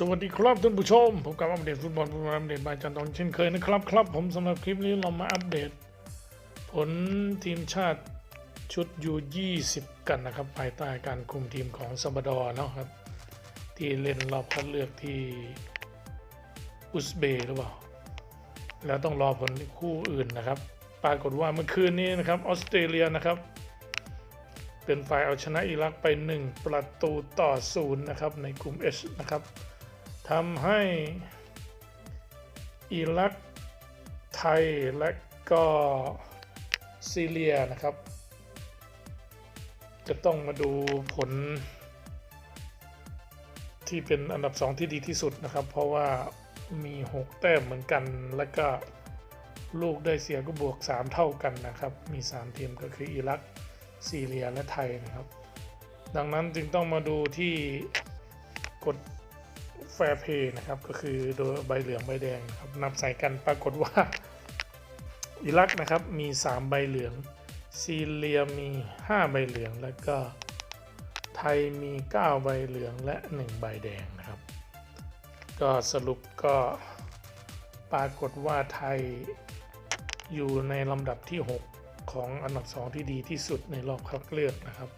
สวัสดีครับท่านผู้ชมผมกับอัปเดตฟุตบอลฟุตบอลอัปเดตบายจันทร์ตองเช่นเคยนะครับครับ ผมสำหรับคลิปนี้เรามาอัปเดต ผลทีมชาติชุดยู20กันนะครับ ภายใต้การคุมทีมของซาบดอร์เนาะครับ ที่เล่นรอบคัดเลือกที่อุซเบย์หรือเปล่า แล้วต้องรอผลคู่อื่นนะครับ ปรากฏว่าเมื่อคืนนี้นะครับออสเตรเลียนะครับเป็นฝ่ายเอาชนะอิรักไป 1 ประตูต่อศูนย์นะครับในกลุ่ม H นะครับ ทำให้อิรักไทยและก็ซีเรียนะครับ จะต้องมาดูผล ที่เป็นอันดับ 2 ที่ดีที่สุดนะครับ เพราะว่ามี 6 แต้มเหมือนกัน แล้วก็ลูกได้เสียก็บวก 3 เท่ากันนะครับ มี 3 ทีมก็คืออิรักซีเรียและไทยนะครับ ดังนั้นจึงต้องมาดูที่กฎ แฟร์เพย์นะครับก็คือโดยใบเหลืองใบแดงครับนับใส่กันปรากฏว่าอิรักนะครับมี 3 ใบเหลือง ซีเรียมี 5 ใบเหลือง แล้วก็ไทยมี 9 ใบเหลืองและ 1 ใบแดงนะครับ ก็สรุปก็ปรากฏว่าไทยอยู่ในลำดับที่ 6 ของอันดับ 2 ที่ดีที่สุดในรอบคัดเลือกนะครับ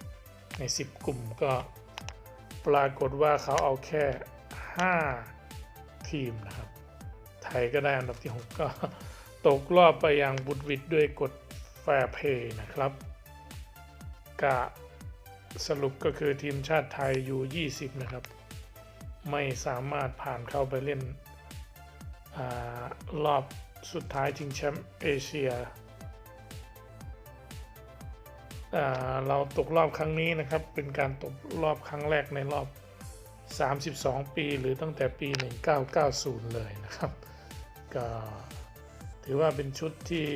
ใน 10 กลุ่มก็ปรากฏว่าเขาเอาแค่ 5 ทีมนะครับ ไทยก็ได้อันดับที่ 6 ก็ตกรอบไปอย่างบุดวิดด้วยกฎแฟร์เพย์นะครับกะสรุปก็คือทีมชาติไทยอยู่ 20 นะครับ ไม่สามารถผ่านเข้าไปเล่นอรอบสุดท้ายชิงแชมป์เอเชียเราตกรอบครั้งนี้นะครับ เป็นการตกรอบครั้งแรกในรอบ 32 ปีหรือตั้งแต่ปี 1990 เลยนะครับ ก็ถือว่าเป็นชุดที่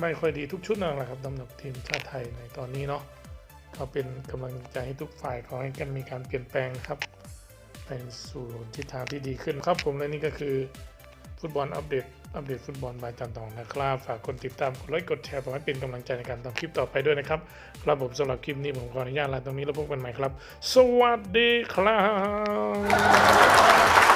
ไม่ค่อยดีทุกชุดนั่นแหละครับสำหรับทีมชาติไทยในตอนนี้เนาะก็เป็นกำลังใจให้ทุกฝ่ายขอให้กันมีการเปลี่ยนแปลงครับไปสู่ทิศทางที่ดีขึ้นครับผมและนี่ก็คือฟุตบอลอัปเดต อัปเดตฟุตบอลบายจันทองนะครับ ฝากกดติดตามกดไลค์กดแชร์เพื่อให้เป็นกำลังใจในการทำคลิปต่อไปด้วยนะครับครับผมสำหรับคลิปนี้ผมขออนุญาตลาตรงนี้แล้วพบกันใหม่ครับ สวัสดีครับ